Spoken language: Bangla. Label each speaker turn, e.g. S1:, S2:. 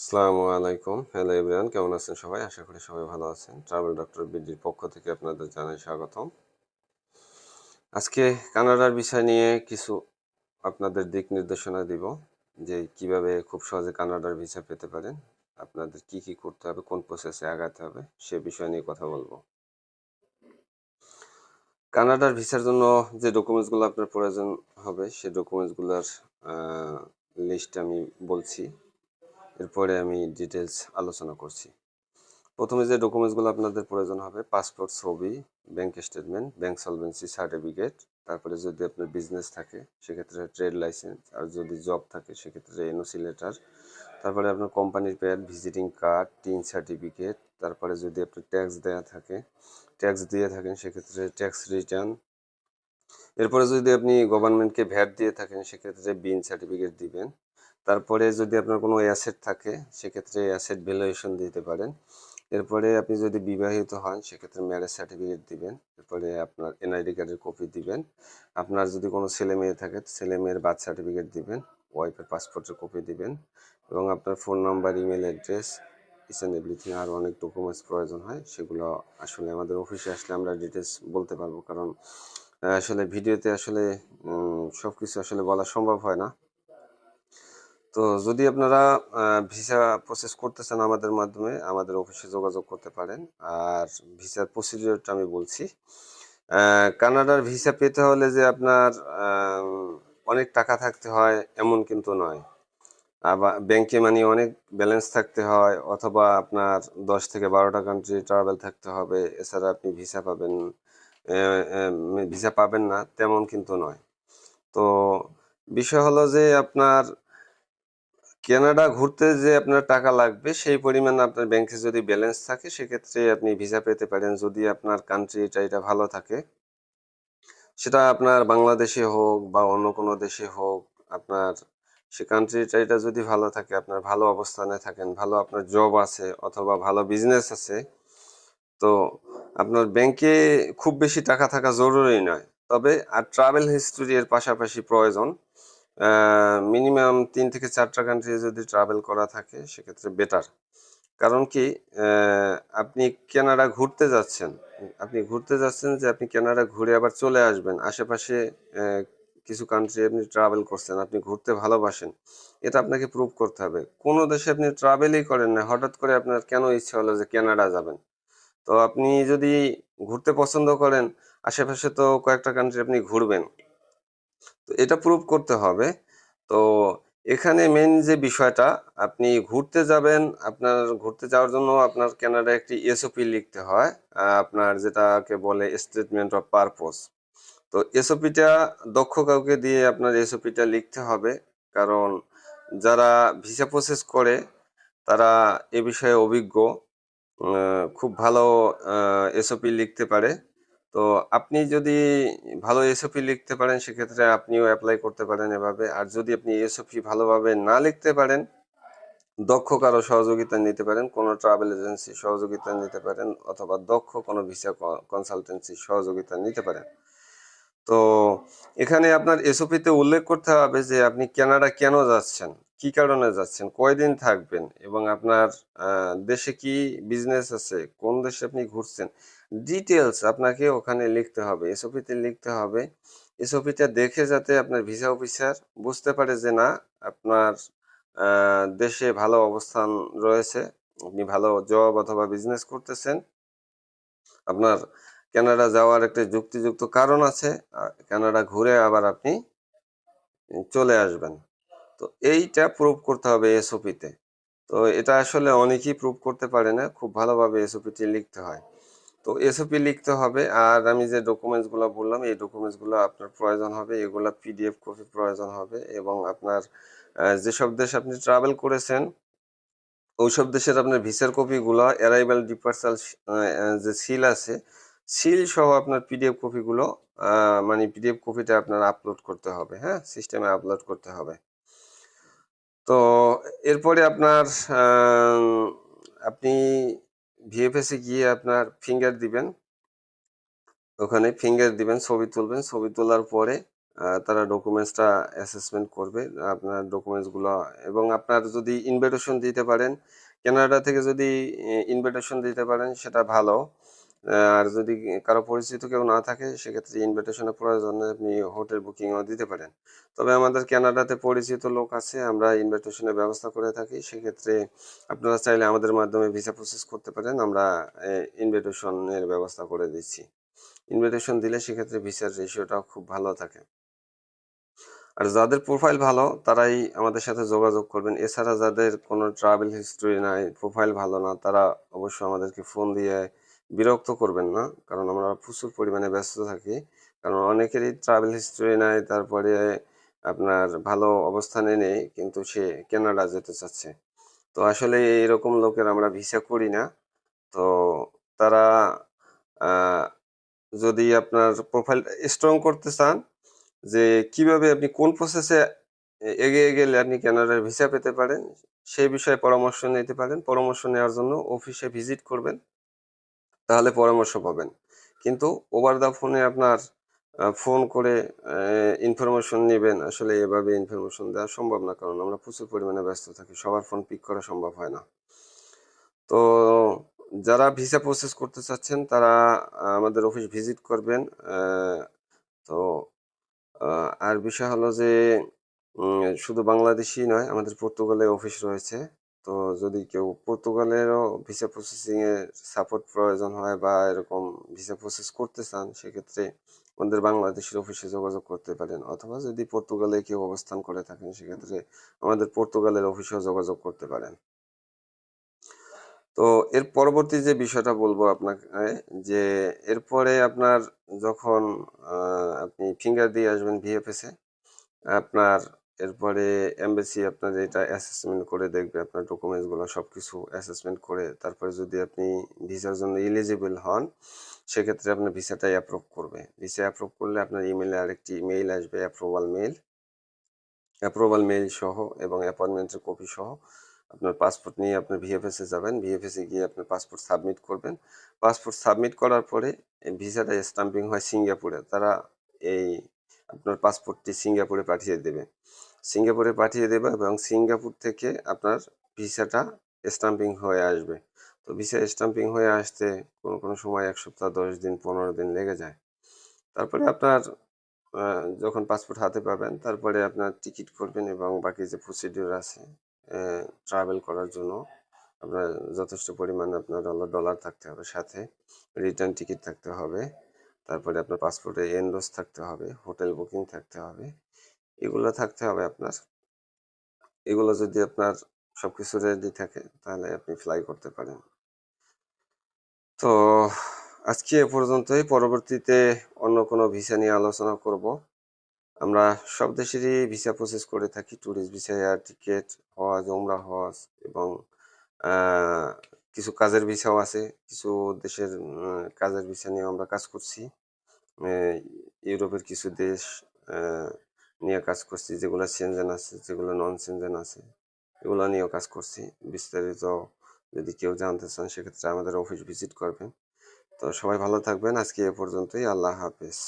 S1: আসসালামু আলাইকুম। হ্যালো এভরিওয়ান কেমন আছেন সবাই? আশা করি সবাই ভালো আছেন। ট্রাভেল ডক্টর বিডির পক্ষ থেকে আপনাদের জানাই স্বাগতম। আজকে কানাডার বিষয় নিয়ে কিছু আপনাদের দিক নির্দেশনা দিব, যে কীভাবে খুব সহজে কানাডার ভিসা পেতে পারেন, আপনাদের কি কি করতে হবে, কোন প্রসেসে আগাতে হবে, সে বিষয় নিয়ে কথা বলব। কানাডার ভিসার জন্য যে ডকুমেন্টসগুলো আপনার প্রয়োজন হবে সেই ডকুমেন্টসগুলোর লিস্ট আমি বলছি। এরপরে আমি ডিটেলস আলোচনা করছি। প্রথমে যে ডকুমেন্টসগুলো আপনাদের প্রয়োজন হবে পাসপোর্ট ছবি bank statement bank solvency certificate তারপরে যদি আপনার বিজনেস থাকে, সেক্ষেত্রে ট্রেড লাইসেন্স আর যদি জব থাকে, সেক্ষেত্রে এনওসি লেটার তারপরে আপনার কোম্পানির pad visiting card TIN certificate তারপরে যদি আপনার ট্যাক্স দেওয়া থাকে ট্যাক্স দিয়ে থাকেন, সেক্ষেত্রে ট্যাক্স রিটার্ন এরপরে যদি আপনি গভর্নমেন্টকে ভ্যাট দিয়ে থাকেন, সেক্ষেত্রে বিন সার্টিফিকেট দিবেন। তারপরে যদি আপনার কোনো অ্যাসেট থাকে, সেক্ষেত্রে অ্যাসেট ভ্যালুয়েশন দিতে পারেন। এরপরে আপনি যদি বিবাহিত হন, সেক্ষেত্রে ম্যারেজ সার্টিফিকেট দিবেন। এরপরে আপনার এনআইডি কার্ডের কপি দিবেন। আপনার যদি কোনো ছেলে মেয়ে থাকে, ছেলে মেয়ের বার্থ সার্টিফিকেট দিবেন, ওয়াইফের পাসপোর্টের কপি দিবেন এবং আপনার phone number, email address, is and everything আরও অনেক ডকুমেন্টস প্রয়োজন হয়, সেগুলো আসলে আমাদের অফিসে আসলে আমরা ডিটেলস বলতে পারব। কারণ আসলে ভিডিওতে আসলে সব কিছু আসলে বলা সম্ভব হয় না। তো যদি আপনারা ভিসা প্রসেস করতে চান আমাদের মাধ্যমে, আমাদের অফিসে যোগাযোগ করতে পারেন। আর ভিসার প্রসিডিওরটা আমি বলছি কানাডার ভিসা পেতে হলে যে আপনার অনেক টাকা থাকতে হয় এমন কিন্তু নয়। আবার ব্যাংকে মানে অনেক ব্যালেন্স থাকতে হয়, অথবা আপনার দশ থেকে বারোটা কান্ট্রি ট্রাভেল থাকতে হবে, এছাড়া আপনি ভিসা পাবেন ভিসা পাবেন না, তেমন কিন্তু নয়। তো বিষয় হলো যে আপনার কানাডা ঘুরতে যে আপনার টাকা লাগবে, সেই পরিমাণ আপনার ব্যাংকে যদি ব্যালেন্স থাকে, সেক্ষেত্রে আপনি ভিসা পেতে পারেন। যদি আপনার কান্ট্রি এটা এটা ভালো থাকে, সেটা আপনার বাংলাদেশে হোক বা অন্য কোনো দেশে হোক, আপনার সে কান্ট্রি এটা যদি ভালো থাকে, আপনার ভালো অবস্থানে থাকেন, ভালো আপনার জব আছে অথবা ভালো বিজনেস আছে, তো আপনার ব্যাংকে খুব বেশি টাকা থাকা জরুরি নয়। তবে আর ট্রাভেল হিস্টোরি এর পাশাপাশি প্রয়োজন। মিনিমাম তিন থেকে চারটা কান্ট্রি যদি ট্রাভেল করা থাকে, সেক্ষেত্রে বেটার কারণ কি আপনি কানাডা ঘুরতে যাচ্ছেন, আপনি ঘুরতে যাচ্ছেন যে আপনি কানাডা ঘুরে আবার চলে আসবেন। আশেপাশে কিছু কান্ট্রি আপনি ট্রাভেল করছেন, আপনি ঘুরতে ভালোবাসেন, এটা আপনাকে প্রুভ করতে হবে। কোনো দেশে আপনি ট্রাভেলই করেন না, হঠাৎ করে আপনার কেন ইচ্ছা হলো যে কানাডা যাবেন? তো আপনি যদি ঘুরতে পছন্দ করেন, আশেপাশে তো কয়েকটা কান্ট্রি আপনি ঘুরবেন। তো এটা প্রুভ করতে হবে। তো এখানে মেন যে বিষয়টা, আপনি ঘুরতে যাবেন, আপনার ঘুরতে যাওয়ার জন্য আপনার কানাডা একটি এসওপি লিখতে হয় আপনার যেটাকে বলে স্টেটমেন্ট অফ পারপোজ তো এসওপিটা দক্ষ কাউকে দিয়ে আপনার এসওপিটা লিখতে হবে, কারণ যারা ভিসা প্রসেস করে, তারা এ বিষয়ে অভিজ্ঞ খুব ভালো এসওপি লিখতে পারে। তো আপনি যদি ভালো এসওপি লিখতে পারেন, সেক্ষেত্রে আপনিও অ্যাপ্লাই করতে পারেন এভাবে। আর যদি আপনি এসওপি ভালোভাবে না লিখতে পারেন, দক্ষ কারও সহযোগিতা নিতে পারেন, কোনো ট্রাভেল এজেন্সি সহযোগিতা নিতে পারেন, অথবা দক্ষ কোনো ভিসা কনসালটেন্সি সহযোগিতা নিতে পারেন। তো এখানে আপনার এসওপিতে উল্লেখ করতে হবে যে আপনি কানাডা কেন যাচ্ছেন? কি কারণে যাচ্ছেন? কয়দিন থাকবেন? এবং আপনার দেশে কি বিজনেস আছে? কোন দেশে আপনি ঘুরছেন? ডিটেলস আপনাকে ওখানে লিখতে হবে। এসওপিতে লিখতে হবে। এসওপিটা দেখে যাতে আপনার ভিসা অফিসার বুঝতে পারে যে না, আপনার দেশে ভালো অবস্থান রয়েছে, আপনি ভালো জব অথবা বিজনেস করতেছেন। আপনার কানাডা যাওয়ার একটা যুক্তিযুক্ত কারণ আছে কানাডা ঘুরে আবার আপনি চলে আসবেন। তো এইটা প্রুভ করতে হবে এসওপিতে তো এটা আসলে অনেকেই প্রুভ করতে পারে না, খুব ভালোভাবে এসওপিটি লিখতে হয়। তো এসওপি লিখতে হবে, আর আমি যে ডকুমেন্টসগুলো বললাম, এই ডকুমেন্টসগুলো আপনার প্রয়োজন হবে, এগুলো পিডিএফ কপি প্রয়োজন হবে, এবং আপনার যেসব দেশ আপনি ট্রাভেল করেছেন, ওইসব দেশের আপনার ভিসার কপিগুলো অ্যারাইভাল ডিপার্সাল যে সিল আছে সিল সহ আপনার পিডিএফ কপিগুলো মানে পিডিএফ কপিটা আপনার আপলোড করতে হবে হ্যাঁ? সিস্টেমে আপলোড করতে হবে। তো এরপরে আপনার আপনি ভিএফএসে গিয়ে আপনার ফিঙ্গার দিবেন। ওখানে ফিঙ্গার দিবেন, ছবি তুলবেন। ছবি তোলার পরে তারা ডকুমেন্টসটা অ্যাসেসমেন্ট করবে, আপনার ডকুমেন্টসগুলো এবং আপনার যদি ইনভিটেশন দিতে পারেন কানাডা থেকে যদি ইনভিটেশন দিতে পারেন, সেটা ভালো। আর যদি কারও পরিচিত কেউ না থাকে, সেক্ষেত্রে ইনভিটেশনের প্রয়োজনে আপনি হোটেল বুকিংও দিতে পারেন। তবে আমাদের কানাডাতে পরিচিত লোক আছে, আমরা ইনভিটেশনের ব্যবস্থা করে থাকি। সেক্ষেত্রে আপনারা চাইলে আমাদের মাধ্যমে ভিসা প্রসেস করতে পারেন। আমরা ইনভিটেশনের ব্যবস্থা করে দিচ্ছি। ইনভিটেশন দিলে সেক্ষেত্রে ভিসার রেশিওটা খুব ভালো থাকে। আর যাদের প্রোফাইল ভালো, তারাই আমাদের সাথে যোগাযোগ করবেন। এছাড়া যাদের কোনো ট্রাভেল হিস্ট্রি নাই প্রোফাইল ভালো না, তারা অবশ্যই আমাদেরকে ফোন দিয়ে বিরক্ত করবেন না, কারণ আমরা প্রচুর পরিমাণে ব্যস্ত থাকি। কারণ অনেকেরই ট্রাভেল হিস্ট্রি নাই, তারপরে আপনার ভালো অবস্থানে নেই, কিন্তু সে কেনাডা যেতে চাচ্ছে। তো আসলে এরকম লোকের আমরা ভিসা করি না। তো তারা যদি আপনার প্রোফাইল স্ট্রং করতে চান, যে কীভাবে আপনি কোন প্রসেসে এগিয়ে গেলে আপনি কানাডার ভিসা পেতে পারেন সেই বিষয়ে পরামর্শ নিতে পারেন। পরামর্শ নেওয়ার জন্য অফিসে ভিজিট করবেন। তাহলে পরামর্শ পাবেন। কিন্তু ওভার দা ফোনে আপনার ফোন করে ইনফরমেশন নেবেন। আসলে এভাবে ইনফরমেশন দেওয়া সম্ভব না। কারণ আমরা প্রচুর পরিমাণে ব্যস্ত থাকি। সবার ফোন পিক করা সম্ভব হয় না। তো যারা ভিসা প্রসেস করতে চাচ্ছেন, তারা আমাদের অফিস ভিজিট করবেন। তো আর বিষয় হলো যে শুধু বাংলাদেশি নয়, আমাদের পর্তুগালে অফিস রয়েছে। তো যদি কেউ পর্তুগালেরও ভিসা প্রসেসিং এর সাপোর্ট প্রয়োজন হয় বা এরকম ভিসা প্রসেস করতে চান, সেক্ষেত্রে আমাদের বাংলাদেশের অফিসে যোগাযোগ করতে পারেন। অথবা যদি পর্তুগালে কেউ অবস্থান করে থাকেন, সেক্ষেত্রে আমাদের পর্তুগালের অফিসেও যোগাযোগ করতে পারেন। তো এর পরবর্তী যে বিষয়টা বলব আপনাকে, যে এরপরে আপনার যখন আপনি ফিঙ্গার দিয়ে আসবেন ভিএফএস আপনার এরপরে এমবেসি আপনার এটা অ্যাসেসমেন্ট করে দেখবে, আপনার ডকুমেন্টসগুলো সব কিছু অ্যাসেসমেন্ট করে, তারপরে যদি আপনি ভিসার জন্য এলিজিবল হন, সেক্ষেত্রে আপনার ভিসাটা অ্যাপ্রুভ করবে। ভিসা অ্যাপ্রুভ করলে আপনার ইমেলে আরেকটি মেইল আসবে অ্যাপ্রুভাল মেইল অ্যাপ্রুভাল মেইল সহ এবং অ্যাপয়েন্টমেন্টের কপি সহ আপনার পাসপোর্ট নিয়ে আপনার ভিএফএসে যাবেন। ভিএফএসে গিয়ে আপনার পাসপোর্ট সাবমিট করবেন। পাসপোর্ট সাবমিট করার পরে ভিসাটা স্টাম্পিং হয় সিঙ্গাপুরে। তারা এই আপনার পাসপোর্টটি সিঙ্গাপুরে পাঠিয়ে দেবে। সিঙ্গাপুরে পাঠিয়ে দেবে এবং সিঙ্গাপুর থেকে আপনার ভিসাটা স্টাম্পিং হয়ে আসবে। তো ভিসা স্টাম্পিং হয়ে আসতে কোনো কোনো সময় এক সপ্তাহ, দশ দিন, পনেরো দিন লেগে যায়। তারপরে আপনার যখন পাসপোর্ট হাতে পাবেন, তারপরে আপনার টিকিট করবেন এবং বাকি যে প্রসিডিউর আছে ট্রাভেল করার জন্য আপনার যথেষ্ট পরিমাণে আপনার হলো ডলার থাকতে হবে, সাথে রিটার্ন টিকিট থাকতে হবে। তারপরে আপনার পাসপোর্টে এনডোজ থাকতে হবে হোটেল বুকিং থাকতে হবে। এগুলো থাকতে হবে আপনার। এগুলো যদি আপনার সবকিছু রেডি থাকে, তাহলে আপনি ফ্লাই করতে পারেন। তো আজকে এ পর্যন্তই। পরবর্তীতে অন্য কোনো ভিসা নিয়ে আলোচনা করব। আমরা সব দেশেরই ভিসা প্রসেস করে থাকি। ট্যুরিস্ট ভিসা এয়ার টিকেট হজ ওমরা হজ এবং কিছু কাজের ভিসাও আছে। কিছু দেশের কাজের ভিসা নিয়ে আমরা কাজ করছি। ইউরোপের কিছু দেশ নিয়ে কাজ করছি, যেগুলো সেনজেন আছে, যেগুলো নন সেনজেন আছে, এগুলো নিয়েও কাজ করছি। বিস্তারিত যদি কেউ জানতে চান, সেক্ষেত্রে আমাদের অফিস ভিজিট করবেন। তো সবাই ভালো থাকবেন। আজকে এ পর্যন্তই। আল্লাহ হাফেজ।